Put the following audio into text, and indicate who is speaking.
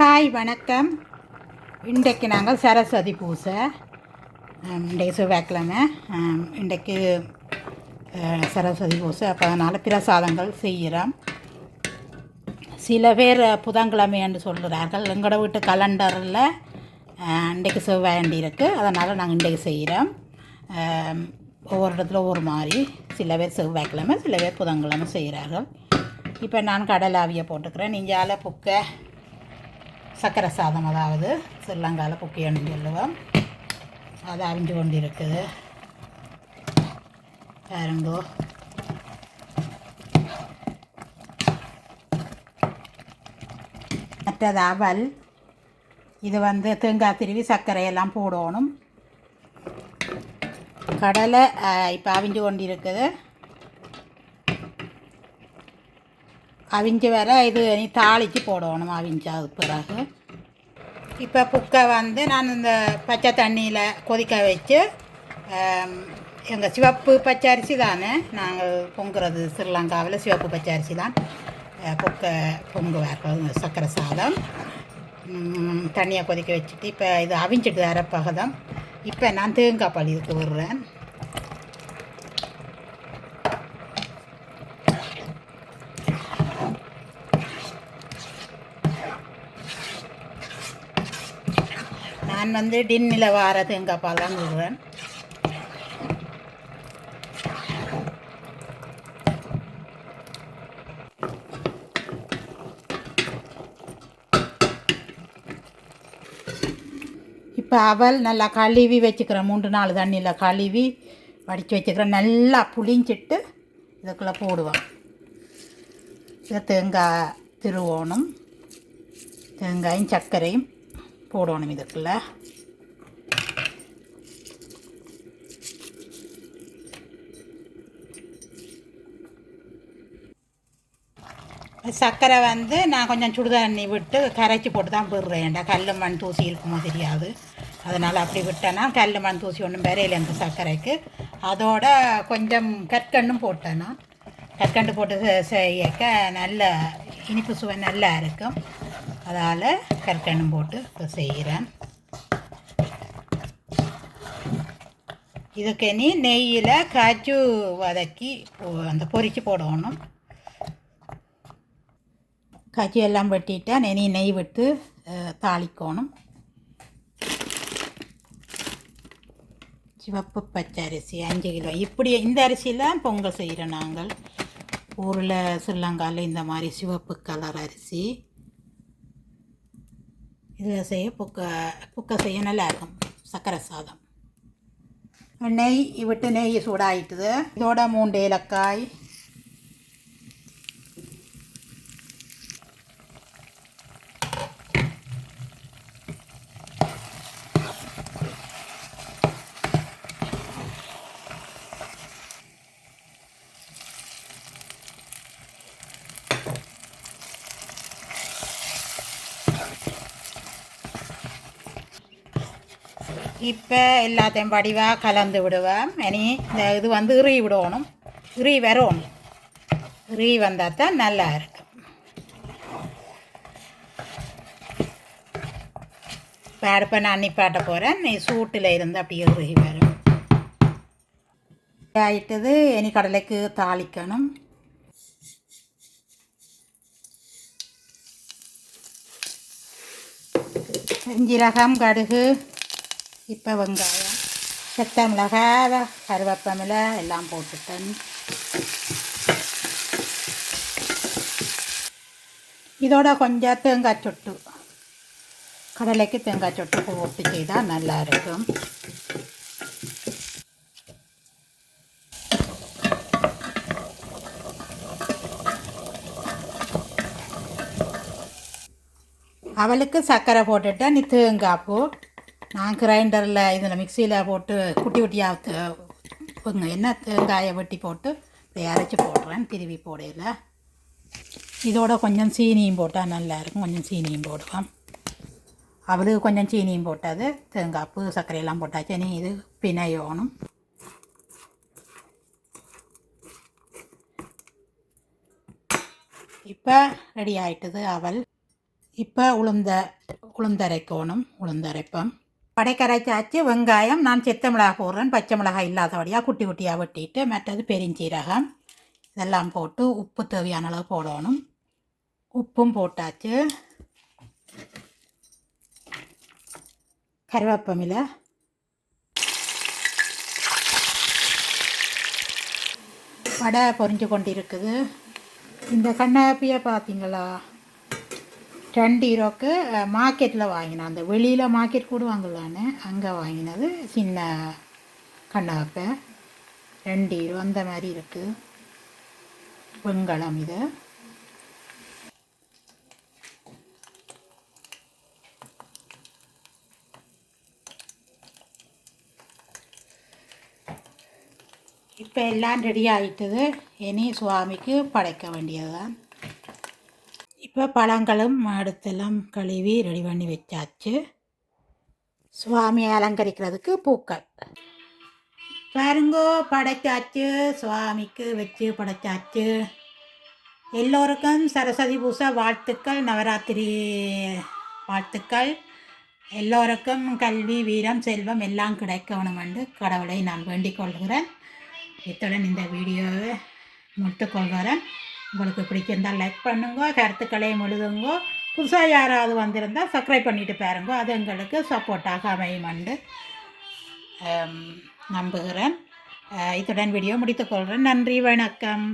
Speaker 1: Hi வணக்கம். இன்றைக்கு நாங்கள் சரஸ்வதி பூசை. இன்றைக்கு செவ்வாய்க்கிழமை. இன்றைக்கு சரஸ்வதி பூசை. அப்போ அதனால் பிரசாதங்கள் செய்கிறோம் சில பேர் புதன்கிழமை என்று சொல்கிறார்கள் எங்களோட வீட்டு கலண்டரில் இன்றைக்கு செவ்வாயண்டி இருக்குது அதனால் நாங்கள் இன்றைக்கு செய்கிறோம் ஒவ்வொரு இடத்துல ஒவ்வொரு மாதிரி. சில பேர் செவ்வாய்க்கிழமை சில பேர் புதன்கிழமை செய்கிறார்கள் இப்போ நான் கடல் ஆவியை போட்டுக்கிறேன். நீங்கள் புக்கை சக்கரை சாதம் அதாவது ஸ்ரீலங்கால புக்கியன்னு சொல்லுவோம் அது அவிஞ்சு கொண்டு இருக்குது பாருங்கோ. மற்றது அவல். இது வந்து தேங்காய் திருவி சர்க்கரையெல்லாம் போடணும். கடலை இப்போ அவிஞ்சு கொண்டு இருக்குது அவிஞ்சு வர இது நீ தாளித்து போடணும் அவிஞ்சது பிறகு. இப்போ புக்கை வந்து நான் இந்த பச்சை தண்ணியில் கொதிக்க வச்சு எங்கள் சிவப்பு பச்சை அரிசி தானே நாங்கள் பொங்குறது ஸ்ரீலங்காவில் சிவப்பு பச்சை அரிசி தான். புக்கை பொங்குவார்கள் சக்கரை சாதம். தண்ணியை கொதிக்க வச்சுட்டு இப்போ இது அவிஞ்சிட்டு அரைப்பகதம் இப்போ நான் தேங்காய் பழி இதுக்கு விடுறேன். நான் வந்து டின்னில் வார தேங்காய் பால் தான் விடுறேன் இப்போ அவல் நல்லா கழுவி வச்சுக்கிறேன் மூன்று நாலு தண்ணியில் கழுவி வடித்து வச்சுக்கிறேன் நல்லா புளிஞ்சிட்டு இதுக்குள்ளே போடுவேன் இதை தேங்காய் திருவோணம். தேங்காயும் சர்க்கரையும் போடணும் இதுக்குள்ள. சர்க்கரை வந்து நான் கொஞ்சம் சுடுதண்ணி விட்டு கரைச்சி போட்டு தான் போடுறேன்டா கல் மண் தூசி இருக்குமோ தெரியாது. அதனால் அப்படி விட்டேன்னா கல் மண் தூசி ஒன்றும் வரையில இந்த சர்க்கரைக்கு அதோட கொஞ்சம் கற்கண்டும் போட்டேன்னா கற்கண்டு போட்டு செய்யக்க நல்ல இனிப்பு சுவை நல்லா இருக்கும். அதால் கற்கண்டும் போட்டு இப்போ செய்கிறேன் இதுக்கு நீ நெய்யில் காய்ச்சு வதக்கி அந்த பொறிச்சு போடணும். காய்ச்சி எல்லாம் வெட்டிட்டா நெனி நெய் விட்டு தாளிக்கணும். சிவப்பு பச்சை அரிசி அஞ்சு கிலோ. இப்படி இந்த அரிசியில் பொங்கல் செய்கிறோம் நாங்கள். ஊரில் ஸ்ரீலங்காவில் இந்த மாதிரி சிவப்பு கலர் அரிசி. இதில் செய்ய புக்க புக்க செய்ய நல்லா இருக்கும் சர்க்கரை சாதம். நெய் விட்டு நெய் சூடாகிட்டுது இதோட மூன்று ஏலக்காய் இப்போ எல்லாத்தையும் வடிவாக கலந்து விடுவேன் இனி இந்த இது வந்து இறி விடணும். இறி வரும் இறி வந்தால் தான் நல்லா இருக்கும் இப்போ அடுப்பை நான் நிப்பாட்ட போகிறேன் நீ சூட்டில் இருந்து அப்படியே இறுகி வரும் ஆயிட்டது. இனி கடலைக்கு தாளிக்கணும். ஜீரகம் கடுகு இப்போ வெங்காயம் செத்த மிளகாய் கருவேப்பமிலை எல்லாம் போட்டுட்டேன் இதோட கொஞ்சம் தேங்காய் சொட்டு கடலைக்கு தேங்காய் சொட்டு போட்டு செய்தால் நல்லா இருக்கும் அவளுக்கு சர்க்கரை போட்டுட்டேன் நீ தேங்காய் போ நான் கிரைண்டரில் இதில் மிக்சியில் போட்டு குட்டி குட்டியாக இவங்க என்ன தேங்காயை வெட்டி போட்டு இப்படி அரைச்சி போடுறேன் திருவி போடையில். இதோட கொஞ்சம் சீனியும் போட்டால் நல்லா இருக்கும். கொஞ்சம் சீனியும் போடுவோம். அவளுக்கு கொஞ்சம் சீனியும் போட்டாது தேங்காய் பூ சர்க்கரையெல்லாம் போட்டாச்சு. நீ இது பிணையோணும். இப்போ ரெடி ஆயிட்டுது அவல். இப்போ உளுந்த உளுந்தரைக்கோணும். உளுந்தரைப்பம். படைக்கரைச்சாச்சு வெங்காயம் நான் சித்த மிளகாய் போடுறேன் பச்சை மிளகாய் இல்லாதபடியாக குட்டி குட்டியாக வெட்டிட்டு மற்றது பெருஞ்சீரகம் இதெல்லாம் போட்டு உப்பு தேவையான அளவு போடணும். உப்பும் போட்டாச்சு. கருவேப்பமில வடை பொரிஞ்சு கொண்டு இருக்குது இந்த கண்ணாப்பியை பார்த்தீங்களா? ரெண்டு ஹீரோக்கு மார்க்கெட்டில் வாங்கினேன். அந்த வெளியில் மார்க்கெட் கூட வாங்கலான்னு அங்கே வாங்கினது. சின்ன கண்ணாப்பை. ரெண்டு ஹீரோ அந்த மாதிரி இருக்குது வெங்கலம் இது. இப்போ எல்லாம் ரெடி ஆகிட்டது இனி சுவாமிக்கு படைக்க வேண்டியதுதான். இப்போ பழங்களும் அடுத்தெல்லாம் கழுவி ரெடி பண்ணி வச்சாச்சு. சுவாமியை அலங்கரிக்கிறதுக்கு பூக்கள். பாருங்கோ படைச்சாச்சு. சுவாமிக்கு வச்சு படைச்சாச்சு. எல்லோருக்கும் சரஸ்வதி பூசை வாழ்த்துக்கள் நவராத்திரி வாழ்த்துக்கள். எல்லோருக்கும் கல்வி வீரம் செல்வம் எல்லாம் கிடைக்கணும் என்று கடவுளை நான் வேண்டிக் கொள்கிறேன். இத்துடன் இந்த வீடியோவை முடித்துக்கொள்கிறேன் உங்களுக்கு பிடிச்சிருந்தால் லைக் பண்ணுங்க கருத்துக்களையும் எழுதுங்க. புதுசாக யாராவது வந்திருந்தால் சப்ஸ்கிரைப் பண்ணிட்டு பாருங்க. அது எங்களுக்கு சப்போர்ட்டாக அமையும் என்று நம்புகிறேன். இத்துடன் வீடியோ முடித்துக்கொள்கிறேன் நன்றி வணக்கம்.